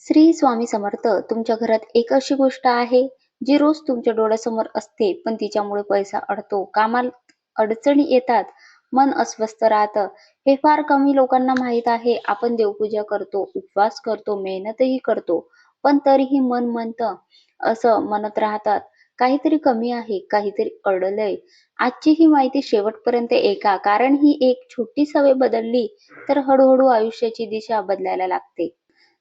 श्री स्वामी समर्थ तुमच्या घरात एक अशी गोष्ट आहे जी रोज तुमच्या डोळ्यासमोर असते पण तिच्यामुळे पैसा अडतो कामात अडचणी येतात मन अस्वस्थ राहतं. हे फार कमी लोकांना माहीत आहे आपण देवपूजा करतो उपवास करतो मेहनतही करतो पण तरीही मन म्हणतं असं म्हणत राहतात. काहीतरी कमी आहे काहीतरी अडलंय. आजची ही माहिती शेवटपर्यंत ऐका कारण ही एक छोटी सवय बदलली तर हळूहळू आयुष्याची दिशा बदलायला लागते.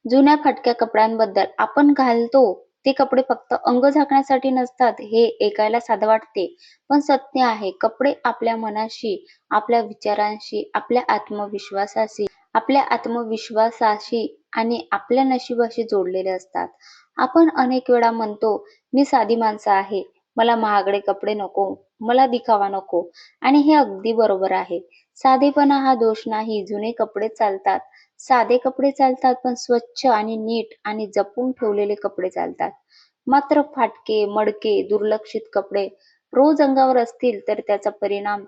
जुन्या फाटक्या कपड्यांबद्दल आपण घालतो ते कपडे फक्त अंग झाकण्यासाठी नसतात हे ऐकायला साधं वाटते. पण सत्य आहे कपडे आपल्या मनाशी आपल्या विचारांशी आपल्या आत्मविश्वासाशी आपल्या आत्मविश्वासाशी आणि आपल्या नशिबाशी जोडलेले असतात. आपण अनेक वेळा म्हणतो मी साधी माणसं आहे मला महागडे कपडे नको मला दिखावा नको. आणि हे अगदी बरोबर आहे. साधेपणा हा दोष नाही जुने कपडे चालतात साधे कपडे चालतात पण स्वच्छ आणि नीट आणि जपून ठेवलेले कपडे चालतात. मात्र फाटके मडके दुर्लक्षित कपडे रोज अंगावर असतील तर त्याचा परिणाम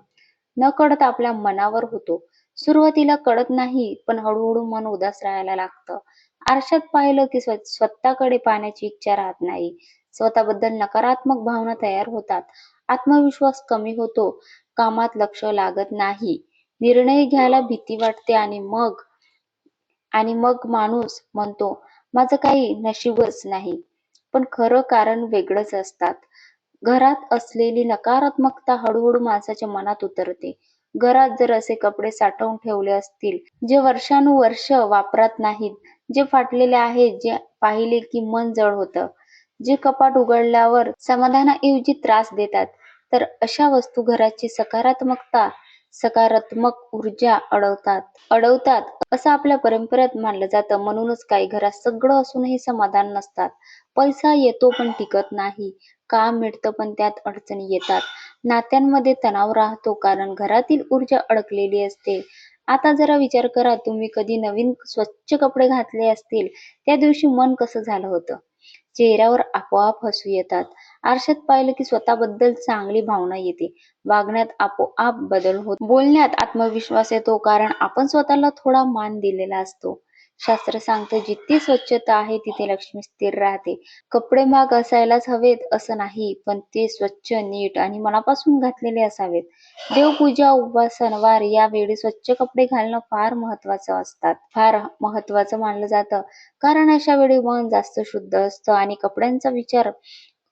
न कळत आपल्या मनावर होतो. सुरुवातीला कळत नाही पण हळूहळू मन उदास राहायला लागतं. आरशात पाहिलं की स्वतःकडे पाहण्याची इच्छा राहत नाही. स्वतःबद्दल नकारात्मक भावना तयार होतात. आत्मविश्वास कमी होतो. कामात लक्ष लागत नाही. निर्णय घ्यायला भीती वाटते आणि मग आणि मग माणूस म्हणतो माझं काही नशीबच नाही. पण खरं कारण वेगळंच असतात. घरात असलेली नकारात्मकता हळूहळू माणसाच्या मनात उतरते. घरात जर असे कपडे साठवून ठेवले असतील जे वर्षानुवर्ष वापरत नाहीत जे फाटलेले आहेत जे पाहिले की मन जड होतं जे कपाट उघडल्यावर समाधानाऐवजी त्रास देतात तर अशा वस्तू घराची सकारात्मकता सकारात्मक ऊर्जा अडवतात. अडवतात असं आपल्या परंपरेत मानलं जातं. म्हणूनच काही घरात सगळं असूनही समाधान नसतात. पैसा येतो पण टिकत नाही. काम मिळतं पण त्यात अडचणी येतात. नात्यांमध्ये तणाव राहतो कारण घरातील ऊर्जा अडकलेली असते. आता जरा विचार करा तुम्ही कधी नवीन स्वच्छ कपडे घातले असतील? त्या दिवशी मन कसं झालं होतं? चेहऱ्यावर आपोआप हसू येतात. आरशात पाहिलं की स्वतःबद्दल चांगली भावना येते. वागण्यात आपोआप बदल होत बोलण्यात आत्मविश्वास येतो कारण आपण स्वतःला थोडा मान दिलेला असतो. शास्त्र सांगतं जिथे स्वच्छता आहे तिथे लक्ष्मी स्थिर राहते. कपडे महाग असायलाच हवेत असं नाही पण ते स्वच्छ नीट आणि मनापासून घातलेले असावेत. देवपूजा उपवास सणवार यावेळी स्वच्छ कपडे घालणं फार महत्वाचं असतात. फार महत्वाचं मानलं जातं. कारण अशा वेळी मन जास्त शुद्ध असतं आणि कपड्यांचा विचार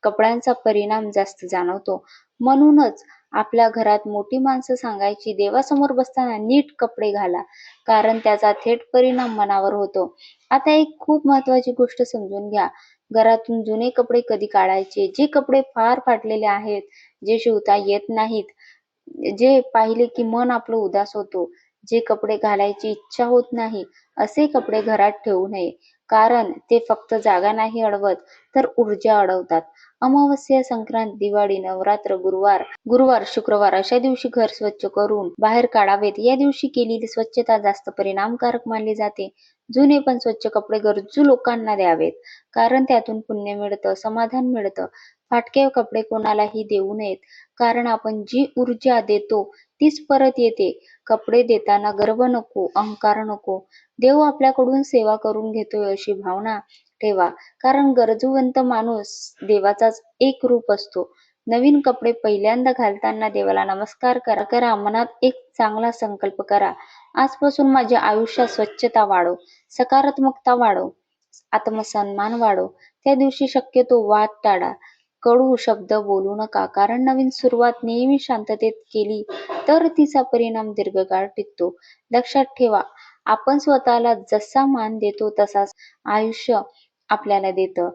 कपड्यांचा परिणाम जास्त जाणवतो. म्हणूनच आपल्या घरात मोठी माणसं सांगायची देवासमोर बसताना नीट कपडे घाला कारण त्याचा थेट परिणाम मनावर होतो. आता एक खूप महत्वाची गोष्ट समजून घ्या. घरातून जुने कपडे कधी काढायचे? जे कपडे फार फाटलेले आहेत जे शिवता येत नाहीत जे पाहिले की मन आपलं उदास होतो जे कपडे घालायची इच्छा होत नाही असे कपडे घरात ठेवू नये. कारण ते फक्त जागा नाही अडवत तर ऊर्जा अडवतात. अमावस्या संक्रांत दिवाळी नवरात्र गुरुवार गुरुवार शुक्रवार अशा दिवशी घर स्वच्छ करून बाहेर काढावेत. या दिवशी केलेली स्वच्छता जास्त परिणामकारक मानली जाते. जुने पण स्वच्छ कपडे गरजू लोकांना द्यावेत कारण त्यातून पुण्य मिळतं समाधान मिळतं. फाटके कपडे कोणालाही देऊ नयेत कारण आपण जी ऊर्जा देतो तीच परत येते. कपडे देताना गर्व नको अहंकार नको. देव आपल्याकडून सेवा करून घेतोय अशी भावना ठेवा. कारण गरजूवंत माणूस देवाचाच एक रूप असतो. नवीन कपडे पहिल्यांदा घालताना देवाला नमस्कार करा. करा. मनात एक चांगला संकल्प करा. आजपासून माझ्या आयुष्यात स्वच्छता वाढव. सकारात्मकता वाढव. आत्मसन्मान वाढव. त्या दिवशी शक्यतो वाद टाळा. कडू शब्द बोलू नका. कारण नवीन सुरुवात नेहमी शांततेत केली तर तिचा परिणाम दीर्घकाळ टिकतो. लक्षात ठेवा आपण स्वतःला जसा मान देतो तसाच आयुष्य आपल्याला देतं.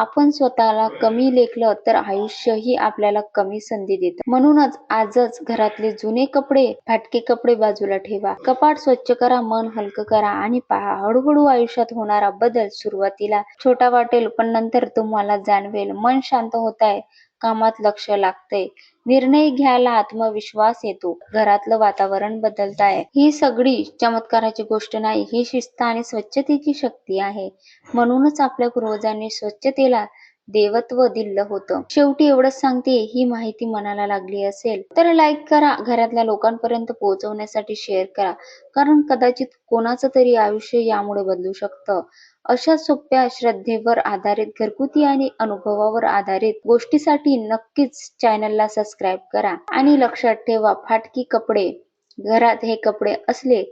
आपण स्वतःला कमी लेखलं तर आयुष्यही आपल्याला कमी संधी देतं. म्हणूनच आजच घरातले जुने कपडे फाटके कपडे बाजूला ठेवा. कपाट स्वच्छ करा मन हलकं करा आणि पहा हळूहळू आयुष्यात होणारा बदल सुरुवातीला छोटा वाटेल पण नंतर तुम्हाला जाणवेल. मन शांत होत आहे. कामात लक्ष लागतंय. निर्णय घ्यायला आत्मविश्वास येतो. घरातलं वातावरण बदलताय. ही सगळी चमत्काराची गोष्ट नाही. ही शिस्त आणि स्वच्छतेची शक्ती आहे. म्हणूनच आपल्या पूर्वजांनी स्वच्छतेला देवत्व दिलं होतं. शेवटी एवढंच सांगते ही माहिती मनाला लागली असेल तर लाईक करा घरातल्या लोकांपर्यंत पोहोचवण्यासाठी शेअर करा. कारण कदाचित कोणाचं तरी आयुष्य यामुळे बदलू शकतं. अशा सोप्या श्रद्धेवर आधारित घरगुती आणि अनुभवावर आधारित गोष्टीसाठी नक्कीच चॅनलला सबस्क्राईब करा. आणि लक्षात ठेवा फाटकी कपडे घरात हे कपडे असले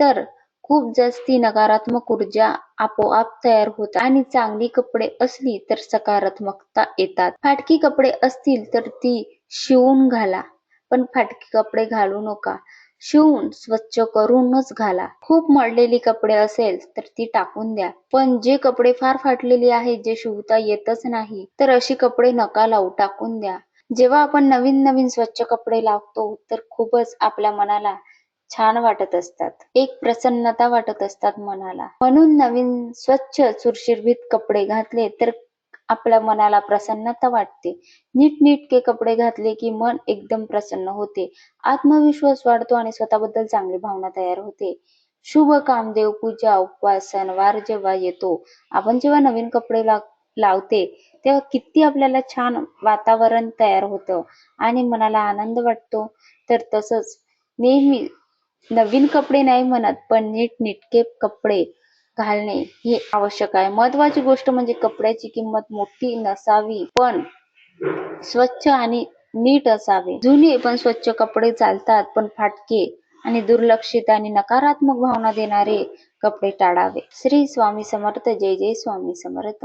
तर खूप जास्ती नकारात्मक ऊर्जा आपोआप तयार होतात आणि चांगली कपडे असली तर सकारात्मकता येतात. फाटकी कपडे असतील तर ती शिवून घाला पण फाटकी कपडे घालू नका. शिवून स्वच्छ करूनच घाला. खूप मळलेली कपडे असेल तर ती टाकून द्या. पण जे कपडे फार फाटलेली आहेत जे शिवता येतच नाही तर अशी कपडे नका लावू टाकून द्या. जेव्हा आपण नवीन नवीन स्वच्छ कपडे लावतो तर खूपच आपल्या मनाला छान वाटत असतात. एक प्रसन्नता वाटत असतात मनाला. म्हणून नवीन स्वच्छ चुरशिरभीत कपडे घातले तर आपल्या मनाला प्रसन्नता वाटते. नीटनेटके कपडे घातले की मन एकदम प्रसन्न होते. आत्मविश्वास वाढतो आणि स्वतःबद्दल चांगली भावना तयार होते. शुभ काम देवपूजा उपवास सणवार जेव्हा येतो आपण जेव्हा नवीन कपडे ला लावते तेव्हा किती आपल्याला छान वातावरण तयार होतं आणि मनाला आनंद वाटतो. तर तसंच नेहमी नवीन कपडे नाही म्हणत पण नीटनेटके कपडे घालणे हे आवश्यक आहे. महत्वाची गोष्ट म्हणजे कपड्याची किंमत मोठी नसावी पण स्वच्छ आणि नीट असावे. जुने पण स्वच्छ कपडे चालतात पण फाटके आणि दुर्लक्षित आणि नकारात्मक भावना देणारे कपडे टाळावे. श्री स्वामी समर्थ जय जय स्वामी समर्थ.